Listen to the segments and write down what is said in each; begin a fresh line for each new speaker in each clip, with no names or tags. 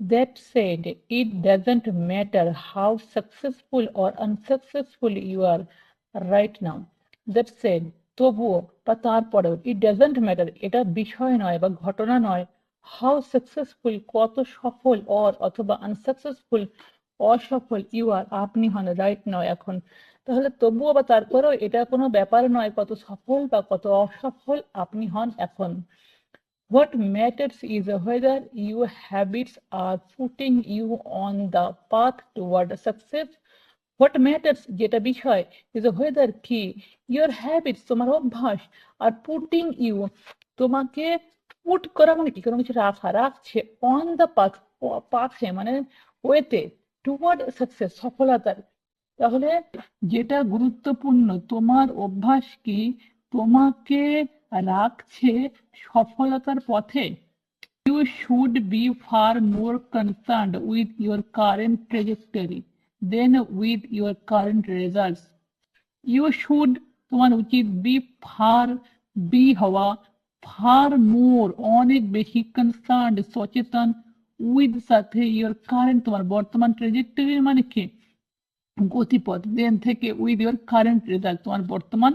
that said, it doesn't matter how successful or unsuccessful you are right now. That said, তবুও বা তারপরেও it doesn't matter এটা বিষয় নয় বা ঘটনা নয় হাউ সাকসেসফুল কত সফল অর অথবা আনসাকসেসফুল অসফল ইউ আর আপনি হন রাইট নয় এখন। তাহলে তবুও বা তারপরেও এটা কোনো ব্যাপার নয় কত সফল বা কত অসফল আপনি হন এখন। What matters is whether your habits are putting you on the path toward success. What matters যেটা বিষয় is whether কি your habits তোমার অভ্যাস আর পুটিং ইউ তোমাকে পুট করা মানে কি কোনো কিছু রাখা রাখছে অন দ্য পাথ পাথে মানে ওয়েতে টুয়ার্ড সাকসেস সফলতার তাহলে যেটা গুরুত্বপূর্ণ তোমার অভ্যাস কি তোমাকে রাখছে সফলতার পথে। You should be far more concerned with your current trajectory than with your current results you should তোমার উচিত বি ফার বি হওয়া ফার মোর অনেক বেশি কনসার্ন সচেতন উইথ সাথে ইউর কারেন্ট তোমার বর্তমান ট্রেজেক্টরি মানে কি? গতিপথ দেন থেকে উইথ ইউর কারেন্ট রেজাল্ট তোমার বর্তমান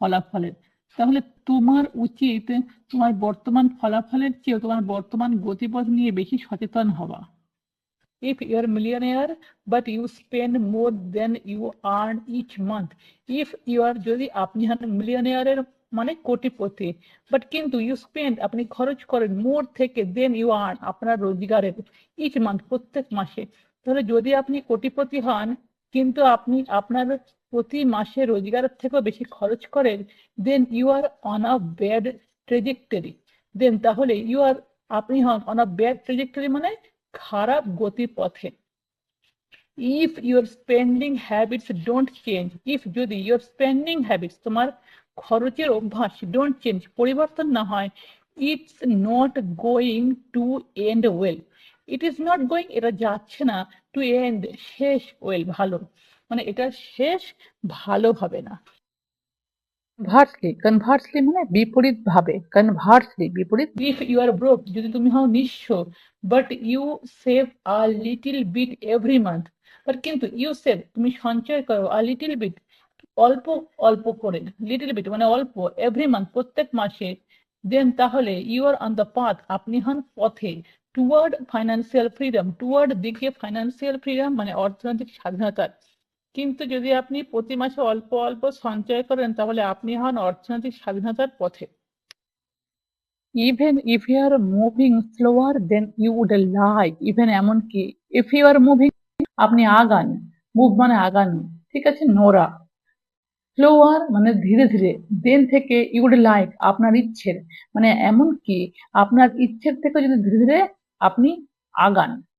ফলাফলের। তাহলে তোমার উচিত তোমার বর্তমান ফলাফলের চেয়ে তোমার বর্তমান গতিপথ নিয়ে বেশি সচেতন হওয়া। If you are millionaire, but you spend more than you earn each month, if you are যদি আপনি হন মিলিয়নিয়ারের মানে কোটিপতি বাট কিন্তু ইউ স্পেন্ড আপনি খরচ করেন মোর থেকে দেন ইউ আর্ন আপনার রোজগারের ইচ মান্থ প্রত্যেক মাসে, তাহলে যদি আপনি কোটিপতি হন কিন্তু আপনি আপনার প্রতি মাসে রোজগারের থেকেও বেশি খরচ করেন then you are on a bad trajectory then তাহলে ইউ আর আপনি হন অন আ ব্যাড ট্রেজেক্টরি মানে খারাপ গতিপথে। If your spending habits don't change if যদি ইউর স্পেন্ডিং হ্যাবিটস তোমার খরচের অভ্যাস ডোন্ট চেঞ্জ পরিবর্তন না হয় it's not going to end well it is not going এটা যাচ্ছে না টু এন্ড শেষ ওয়েল ভালো। মানে এটা শেষ ভালো হবে না। কনভার্সলি কনভার্সলি মানে বিপরীত ভাবে কনভার্সলি বিপরীত। ইফ ইউ আর ব্রোক যদি তুমি হও নিঃস্ব but you save a little bit every month but কিন্তু ইউ সেভ তুমি সঞ্চয় করো আ লিটিল বিট অল্প অল্প করে লিটিল বিট মানে অল্প এভরি মান্থ প্রত্যেক মাসে দেন তাহলে you are on the path আপনি হন পথে। টুয়ার্ড ফাইন্যান্সিয়াল ফ্রিডম টুয়ার্ড দিকে ফাইন্যান্সিয়াল ফ্রিডম মানে অর্থনৈতিক স্বাধীনতার কিন্তু যদি আপনি প্রতি মাসে অল্প অল্প সঞ্চয় করেন, তাহলে আপনি হন অর্থনৈতিক স্বাধীনতার পথে। Even if you are moving slower then you would like even এমনকি ইফ ইউ আর মুভিং আপনি আগান মুভ মানে আগান, ঠিক আছে, নোরা। স্লোয়ার মানে ধীরে ধীরে দেন থেকে ইউড লাইক আপনার ইচ্ছের। মানে এমনকি আপনার ইচ্ছের থেকে যদি ধীরে ধীরে আপনি আগান